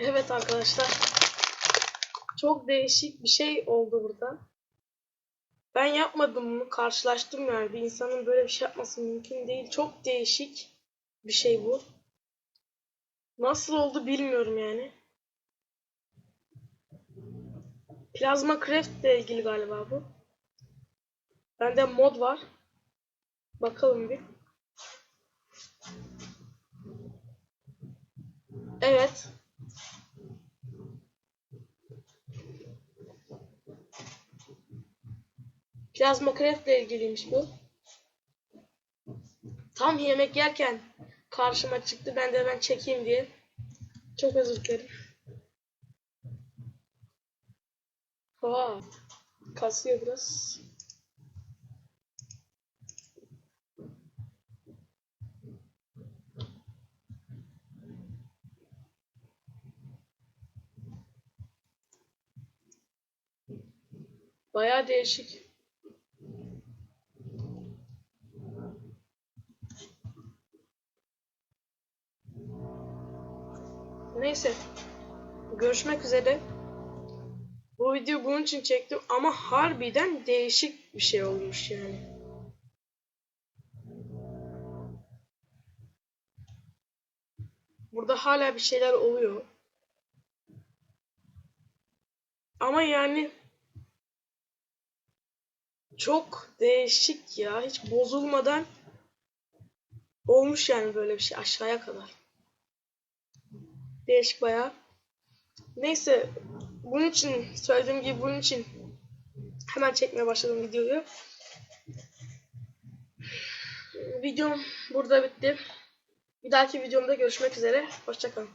Evet arkadaşlar. Çok değişik bir şey oldu burada. Ben yapmadım bunu. Karşılaştım yani. Bir insanın böyle bir şey yapması mümkün değil. Çok değişik bir şey bu. Nasıl oldu bilmiyorum yani. Plasma Craft ile ilgili galiba bu. Bende mod var. Bakalım bir. Evet. Plasma Craft ile ilgiliymiş bu. Tam yemek yerken karşıma çıktı. Ben de hemen çekeyim diye. Çok özür dilerim. Aa, kasıyor biraz. Bayağı değişik. Neyse. Görüşmek üzere. Bu video bunun için çektim ama harbiden değişik bir şey olmuş yani. Burada hala bir şeyler oluyor. Ama yani çok değişik ya. Hiç bozulmadan olmuş yani böyle bir şey aşağıya kadar. Değişik bayağı. Neyse bunun için söylediğim gibi bunun için hemen çekmeye başladım videoyu. Videom burada bitti. Bir dahaki videomda görüşmek üzere. Hoşçakalın.